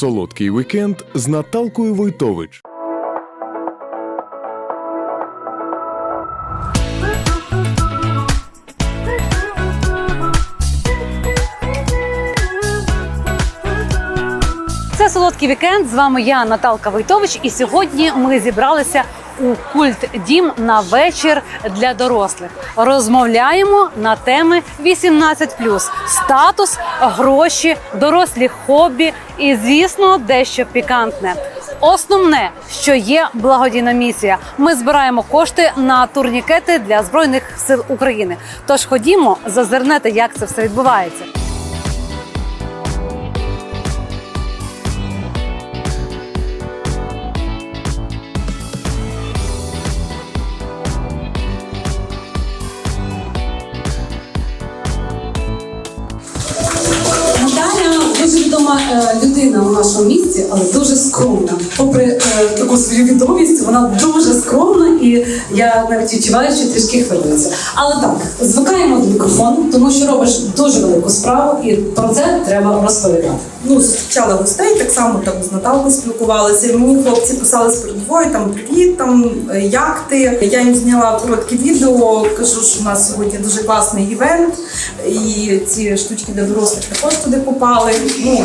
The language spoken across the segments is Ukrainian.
Солодкий вікенд з Наталкою Войтович. Це солодкий вікенд. З вами я, Наталка Войтович, і сьогодні ми зібралися у культ дім на вечір для дорослих. Розмовляємо на теми 18+. статус, гроші, дорослі хобі і, звісно, дещо пікантне. Основне, що є благодійна місія. Ми збираємо кошти на турнікети для збройних сил України. Тож ходімо, зазирнете, як це все відбувається. Нашому місті, але дуже скромна. Попри е, таку свою відомість, вона дуже скромна, і я навіть відчуваю, що трішки хвилюється. Але так, звикаємо до мікрофону, тому що робиш дуже велику справу, і про це треба розповідати. ну, зустрічала гостей, так само там з Наталкою спілкувалася. І Мені хлопці писали з передової, там привіт, там як ти. Я їм зняла коротке відео, кажу, що у нас сьогодні дуже класний івент, і ці штучки для дорослих також туди попали. Ну,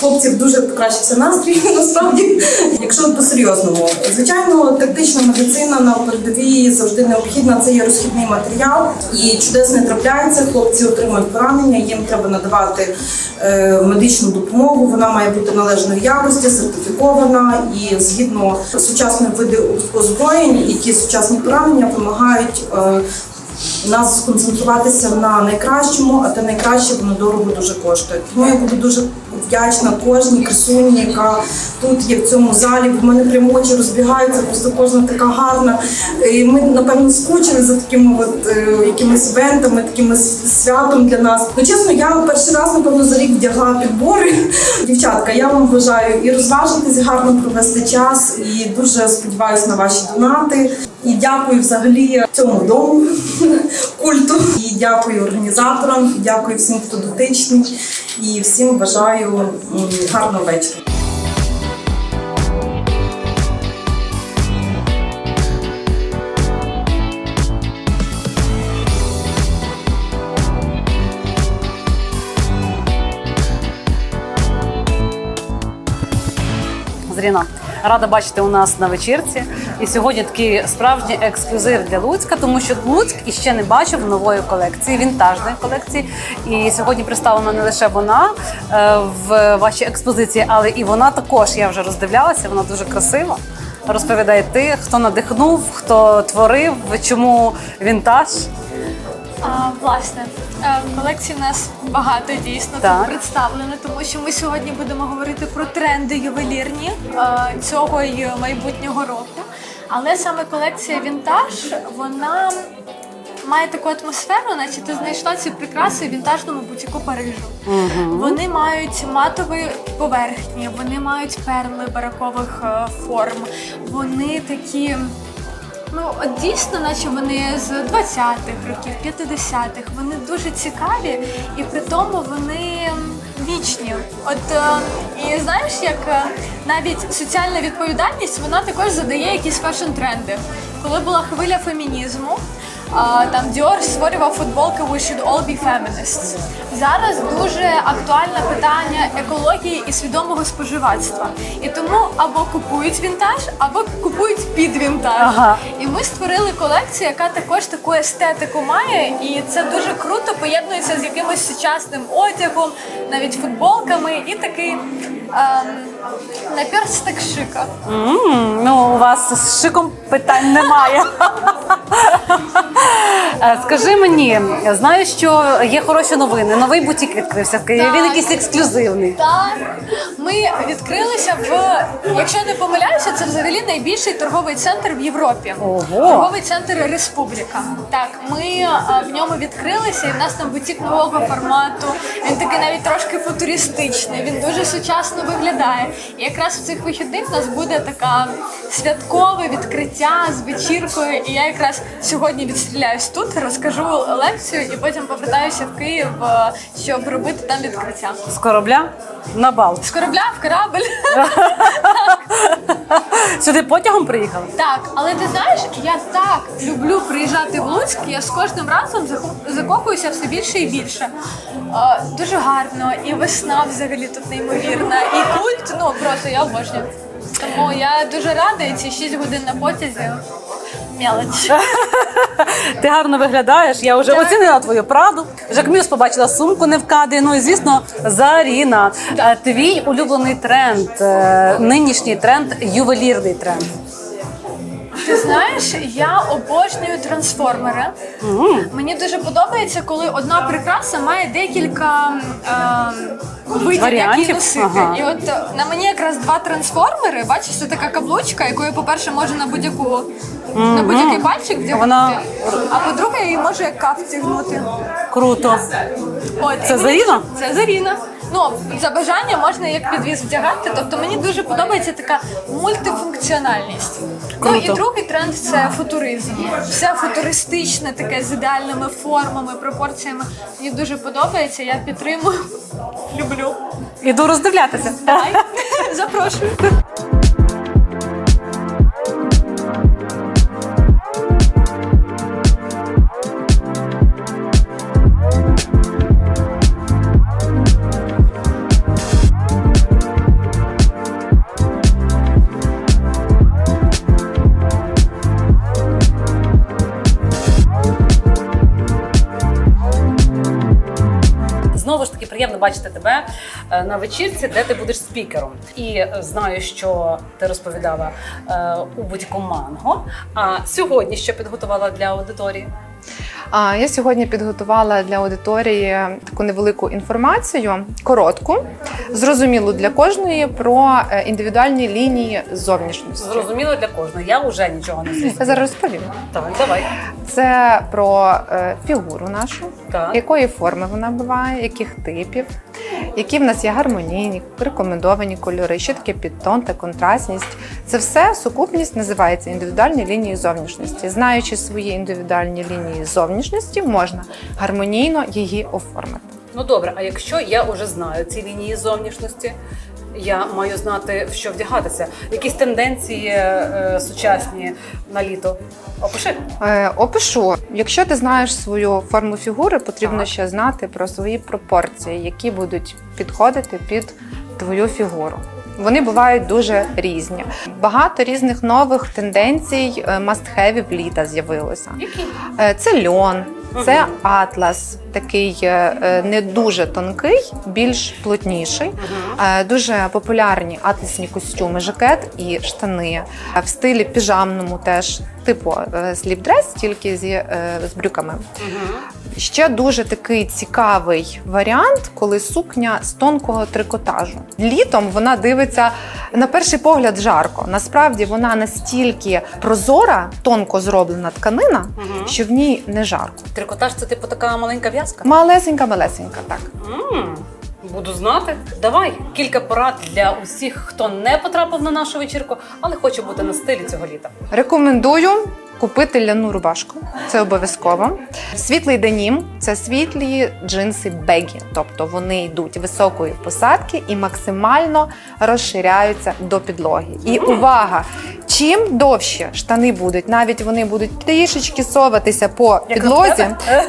хлопців дуже покращився настрій, насправді. Якщо по-серйозному, звичайно, тактична медицина на передовій завжди необхідна. Це є розхідний матеріал, і чудес не трапляється. Хлопці отримують поранення, їм треба надавати е, медичну допомогу. Вона має бути належної якості, сертифікована і згідно сучасних видів озброєнь, які сучасні поранення вимагають. Е, нас сконцентруватися на найкращому, а те найкраще воно дорого дуже коштує. Тому я буду дуже вдячна кожній красуні, яка тут є в цьому залі. В мене прямо очі розбігаються, просто кожна така гарна. І ми напевно скучили за такими от е, якимись івентами, таким с- святом для нас. Ну чесно, я перший раз напевно за рік вдягла підбори. Дівчатка, я вам бажаю і розважитись, гарно провести час, і дуже сподіваюся на ваші донати. І дякую взагалі цьому дому культу. І дякую організаторам, і дякую всім, хто дотичний, і всім бажаю гарного вечора. Зріна, рада бачити у нас на вечірці. І сьогодні такий справжній ексклюзив для Луцька, тому що Луцьк іще не бачив нової колекції, вінтажної колекції. І сьогодні представлена не лише вона е, в вашій експозиції, але і вона також. Я вже роздивлялася, вона дуже красива. Розповідає ти, хто надихнув, хто творив, чому вінтаж. А, власне, колекцій у нас багато дійсно Так. тут представлено, тому що ми сьогодні будемо говорити про тренди ювелірні е, цього і майбутнього року. Але саме колекція Вінтаж, вона має таку атмосферу, наче ти знайшла ці прикраси в вінтажному бутіку Парижу. Вони мають матові поверхні, вони мають перли баракових е, форм, вони такі. Ну, от дійсно, наче вони з 20-х років, 50-х, вони дуже цікаві і при тому вони вічні. От е, і знаєш, як е, навіть соціальна відповідальність вона також задає якісь фешн-тренди. Коли була хвиля фемінізму, там Dior створював футболки We should all be feminists. Зараз дуже актуальне питання екології і свідомого споживацтва. І тому або купують вінтаж, або купують під вінтаж. Ага. І ми створили колекцію, яка також таку естетику має, і це дуже круто поєднується з якимось сучасним одягом, навіть футболками, і такий ем, наперсток шика. М, Ну, у вас з шиком питань немає. Е, Скажи мені, знаю, що є хороші новини. Новий бутік відкрився в Києві. Він якийсь ексклюзивний. Так, ми відкрилися в, якщо я не помиляюся, це взагалі найбільший торговий центр в Європі. Ого. Торговий центр Республіка. Так, ми в ньому відкрилися, і в нас там бутік нового формату. Він такий навіть трошки футуристичний. Він дуже сучасний класно виглядає. І якраз в цих вихідних у нас буде така святкове відкриття з вечіркою. І я якраз сьогодні відстріляюсь тут, розкажу лекцію і потім повертаюся в Київ, е, щоб робити там відкриття. З корабля на бал. З корабля в корабль. Сюди потягом приїхали? Так, але ти знаєш, я так люблю приїжджати в Луцьк, я з кожним разом закохуюся все більше і більше. Е, дуже гарно, і весна взагалі тут неймовірна, і культ, ну просто я обожнюю. Тому я дуже рада, і ці 6 годин на потязі. Мелоч. Ти гарно виглядаєш. Я вже оцінила твою правду. Жакмюс побачила сумку не в кадрі. Ну і звісно, Заріна. Е, Твій улюблений тренд, е, нинішній тренд, ювелірний тренд. Ти знаєш, я обожнюю трансформери. Мені дуже подобається, коли одна прикраса має декілька ем, видів, Варіантів? її носити. Ага. І от е, на мені якраз два трансформери. Бачиш, це така каблучка, якою, по-перше, можу на будь-яку на будь-який пальчик вдягнути. Вона- А по-друге, її можу як каф втягнути. Круто. От, Це і мені Заріна? Це Заріна. Ну, за бажання можна як підвіз вдягати. Тобто мені дуже подобається така мультифункціональність. Ну і другий тренд це футуризм. Все футуристичне, таке з ідеальними формами, пропорціями. Мені дуже подобається, я підтримую. Люблю. Іду роздивлятися. Давай, запрошую. Таки приємно бачити тебе е, на вечірці, де ти будеш спікером. І е, знаю, що ти розповідала е, у будь-якому манго. А сьогодні що підготувала для аудиторії? Я сьогодні підготувала для аудиторії таку невелику інформацію, коротку, зрозумілу для кожної про е, індивідуальні лінії зовнішності. Зрозуміло для кожного. Я вже нічого не зрозуміла. Я зараз розповім. Так, давай. Це про е, фігуру нашу, Так. якої форми вона буває, яких типів, які в нас є гармонійні, рекомендовані кольори, що таке підтон та контрастність. Це все сукупність називається індивідуальні лінії зовнішності. Знаючи свої індивідуальні лінії зовнішності, можна гармонійно її оформити. Ну добре, а якщо я вже знаю ці лінії зовнішності, я маю знати, в що вдягатися. Якісь тенденції е, сучасні на літо. Опиши. Е, опишу, якщо ти знаєш свою форму фігури, потрібно Так. ще знати про свої пропорції, які будуть підходити під твою фігуру. Вони бувають дуже різні. Багато різних нових тенденцій мастхевів літа з'явилося. Е, Це льон, це атлас, такий е, е, не дуже тонкий, більш плотніший. Е, Дуже популярні атласні костюми, жакет і штани. В стилі піжамному теж, типу сліпдрес, тільки зі, з брюками. Ще дуже такий цікавий варіант, коли сукня з тонкого трикотажу. Літом вона дивиться на перший погляд жарко. Насправді вона настільки прозора, тонко зроблена тканина, що в ній не жарко. Трикотаж це типу така маленька в'язка? Малесенька, малесенька, так. М, Буду знати. Давай кілька порад для усіх, хто не потрапив на нашу вечірку, але хоче бути на стилі цього літа. Рекомендую купити ляну рубашку. Це обов'язково. Світлий денім це світлі джинси бегі, тобто вони йдуть високої посадки і максимально розширяються до підлоги. І увага! Чим довше штани будуть, навіть вони будуть трішечки соватися по підлозі,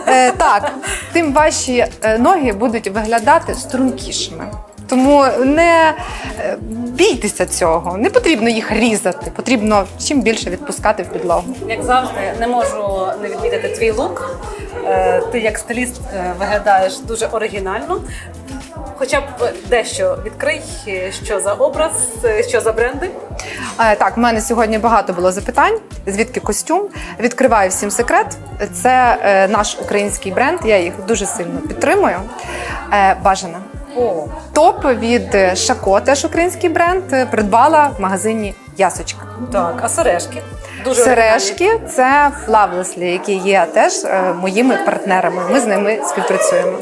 е, так, тим ваші е, ноги будуть виглядати стрункішими. Тому не е, бійтеся цього, не потрібно їх різати, потрібно чим більше відпускати в підлогу. Як завжди, не можу не відмітити твій лук. Е, Ти як стиліст е, виглядаєш дуже оригінально. Хоча б дещо відкрий, що за образ, що за бренди. Так, в мене сьогодні багато було запитань. Звідки костюм? Відкриваю всім секрет. Це наш український бренд. Я їх дуже сильно підтримую. Бажана. О, Топ від Шако, теж український бренд, е, придбала в магазині Ясочка. так, а сережки? Дуже. Сережки це Flawlessly, які є теж е, моїми партнерами. Ми з ними співпрацюємо.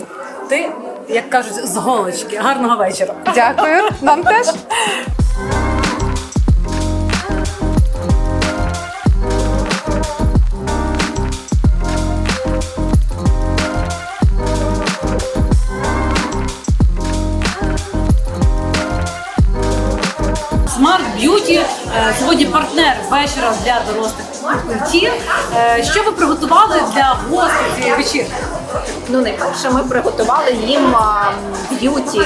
Ти як кажуть, з голочки. Гарного вечора. Дякую, вам теж. сьогодні партнер вечора для дорослих культів. Е, Що ви приготували для гостей цієї вечірки? Ну, найперше, ми приготували їм б'юті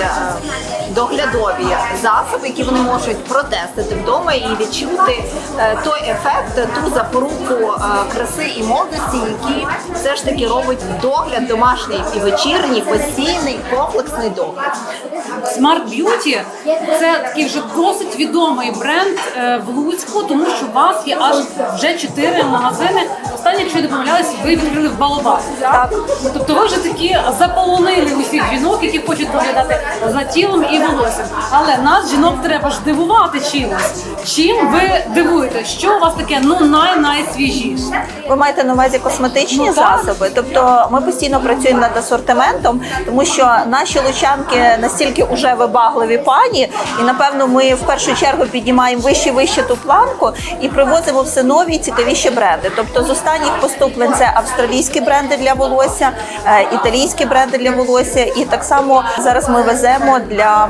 доглядові засоби, які вони можуть протестити вдома і відчути е, той ефект, ту запоруку краси і молодості, які все ж таки робить догляд домашній і вечірній, постійний, комплексний догляд. Smart Beauty – це такий вже досить відомий бренд е, в Луцьку, тому що у вас є аж вже чотири магазини. Останнє, якщо не помиляюсь, ви відкрили в Балабасі. Так? Тобто ви вже такі заполонили усіх жінок, які хочуть доглядати за тілом і волоссям. Але нас, жінок, треба ж дивувати чимось. Чим ви дивуєте? Що у вас таке ну най-найсвіжіше? Ви маєте на увазі косметичні Ну, так. засоби. Тобто ми постійно працюємо над асортиментом, тому що наші лучанки настільки уже вибагливі пані, і напевно ми в першу чергу піднімаємо вище вище ту планку і привозимо все нові цікавіші бренди. Тобто з останніх поступлень це австралійські бренди для волосся, е, італійські бренди для волосся, і так само зараз ми веземо для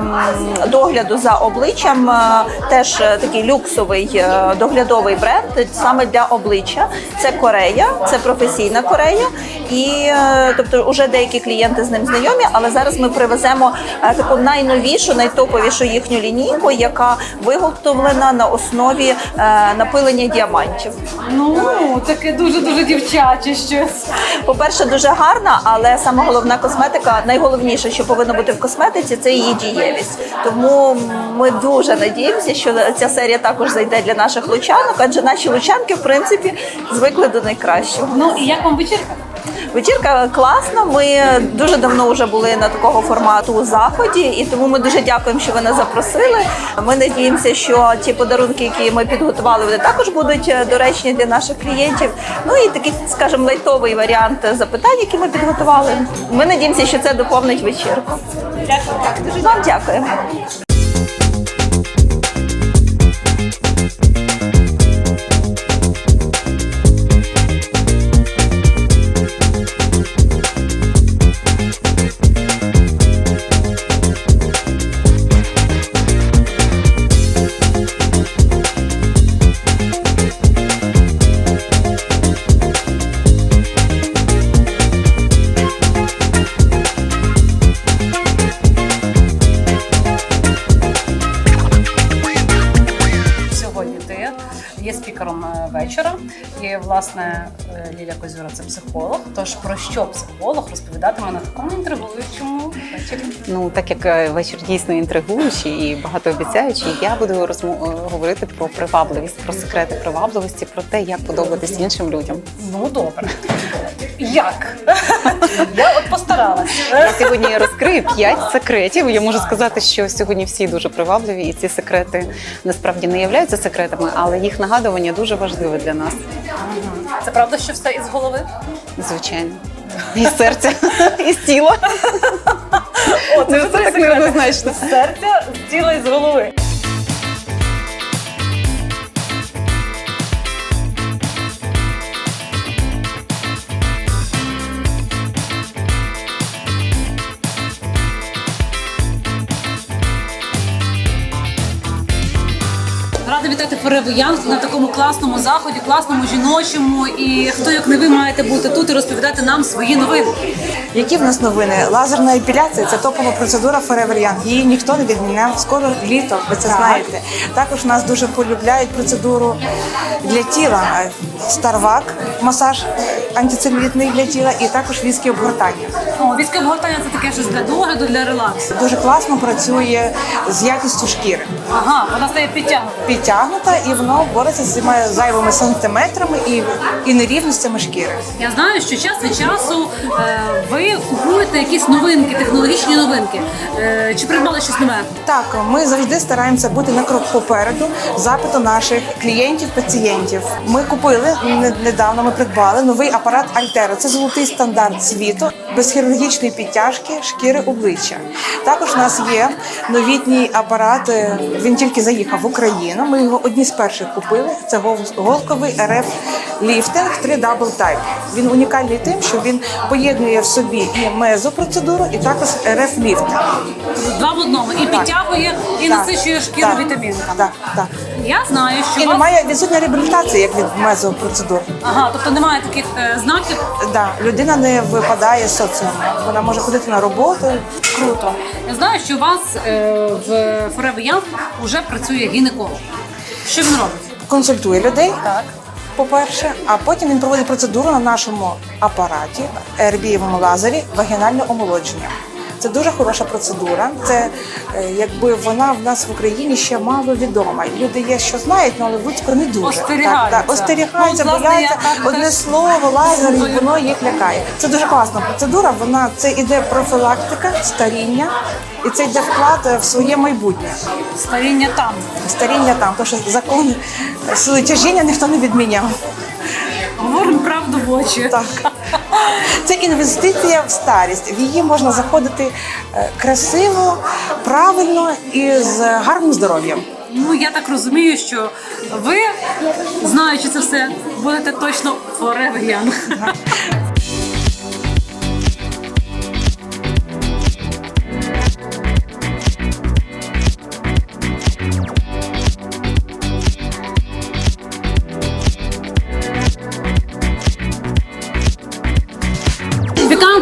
догляду за обличчям е, теж е, такий люксовий доглядовий бренд саме для обличчя. Це Корея, це професійна Корея, і тобто вже деякі клієнти з ним знайомі. Але зараз ми привеземо таку найновішу, найтоповішу їхню лінійку, яка виготовлена на основі напилення діамантів. Ну таке дуже дуже дуже дівчаче щось. По-перше, дуже гарна, але саме головна косметика, найголовніше, що повинно бути в косметиці, це її дієвість. Тому ми дуже надіємося, що ця серія також зайде для наших лучанок, адже наші лучанки, в принципі, звикли до найкращого. Ну і як вам вечірка? Вечірка класна. Ми дуже давно вже були на такого формату у заході, і тому ми дуже дякуємо, що ви нас запросили. Ми надіємося, що ті подарунки, які ми підготували, вони також будуть е, доречні для наших клієнтів. Ну і такий, скажімо, лайтовий варіант запитань, які ми підготували. Ми надіємося, що це доповнить вечірку. Дякую. Вам дякуємо. Що психолог розповідатиме на такому інтригуючому вечорі? Ну, так як е, вечір дійсно інтригуючий і багатообіцяючий, я буду розмо- е, говорити про привабливість, про секрети привабливості, про те, як подобатись іншим людям. Ну добре. Як? Я от постаралась. Я сьогодні розкрию п'ять секретів. Я можу сказати, що сьогодні всі дуже привабливі, і ці секрети насправді не являються секретами, але їх нагадування дуже важливе для нас, Це правда, що все із голови? звичайно. І з серця, і з тіла. О, це вже так неоднозначно. З серця, з тіла і з голови. Young на такому класному заході, класному жіночому. І хто як не ви маєте бути тут і розповідати нам свої новини. Які в нас новини? Лазерна епіляція це топова процедура Forever Young. Її ніхто не відміняв. Скоро літо, ви це знаєте. Також нас дуже полюбляють процедуру для тіла. Старвак, масаж антицелюлітний для тіла, і також віскі обгортання. О, військове обгортання це таке щось для догляду, для релаксу. Дуже класно працює з якістю шкіри. Ага, вона стає підтягнута. підтягнута і воно бореться з цими зайвими сантиметрами і, і нерівностями шкіри. Я знаю, що час від часу е, ви купуєте якісь новинки, технологічні новинки. Е, чи придбали щось нове? Так, ми завжди стараємося бути на крок попереду запиту наших клієнтів, пацієнтів. Ми купили не- недавно. Ми придбали новий апарат Альтера. Це золотий стандарт світу без хірургічної підтяжки шкіри обличчя. Також у нас є новітній апарат. е, Він тільки заїхав в Україну. Ми його одні з перших купили. Це гол- голковий РФ ліфтинг 3 Double Type. Він унікальний тим, що він поєднує в собі і мезопроцедуру, і також РФ ліфтинг. Два в одному і підтягує, і насичує шкіру вітамінками. Так, так. Я знаю, що І у вас... немає відсутня реабілітація, як від мезопроцедур. ага, тобто немає таких е, знаків. Да, людина не випадає з соціуму. Вона може ходити на роботу. Круто. Я знаю, що у вас е, в Forever Young вже працює гінеколог. Що він робить? консультує людей. Так. По-перше, а потім він проводить процедуру на нашому апараті ербієвому лазері вагінальне омолодження. Це дуже хороша процедура. Це е, якби вона в нас в Україні ще мало відома. Люди є, що знають, але в Луцьку не дуже. Остерігаються. Так, так, остерігаються, Ну, бояться. я так Одне слово, лазер, і воно їх лякає. Це дуже класна процедура. Вона це іде профілактика, старіння, і це йде вклад е, в своє майбутнє. Старіння там. Старіння там, тому що закон сили тяжіння ніхто не відміняв. Говоримо правду в очі. Так. Це інвестиція в старість. В її можна заходити е, красиво, правильно і з гарним здоров'ям. Ну я так розумію, що ви, знаючи це все, будете точно Forever Young.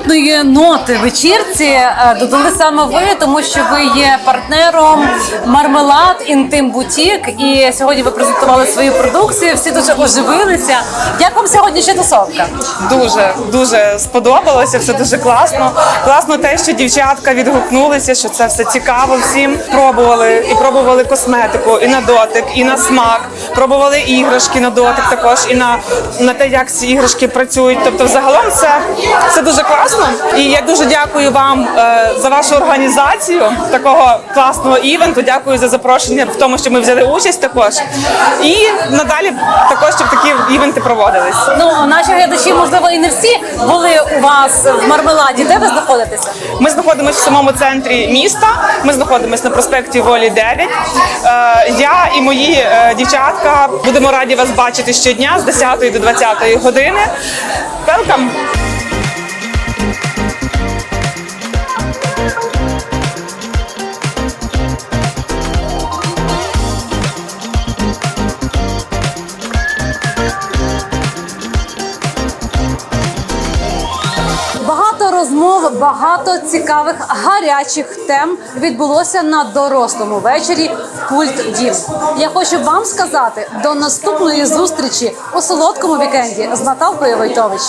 Пікантної ноти вечірці е, додали саме ви, тому що ви є партнером Мармелад Інтим Бутік. І сьогодні ви презентували свою продукцію. Всі дуже оживилися. Як вам сьогоднішня тусовка? Дуже дуже сподобалося, все дуже класно. Класно те, що дівчатка відгукнулися, що це все цікаво всім. Пробували і пробували косметику, і на дотик, і на смак. Пробували іграшки на дотик, також і на, на те, як ці іграшки працюють. Тобто, загалом це, це дуже класно. І я дуже дякую вам е, за вашу організацію такого класного івенту. Дякую за запрошення в тому, що ми взяли участь також. І надалі також щоб такі івенти проводились. Ну наші глядачі, можливо, і не всі були у вас в мармеладі. Де ви знаходитеся? Ми знаходимося в самому центрі міста. Ми знаходимося на проспекті Волі 9. Е, я і мої е, дівчатка будемо раді вас бачити щодня з 10 до 20 години. Welcome! Багато цікавих гарячих тем відбулося на дорослому вечорі в культ дім. Я хочу вам сказати до наступної зустрічі у солодкому вікенді з Наталкою Войтович.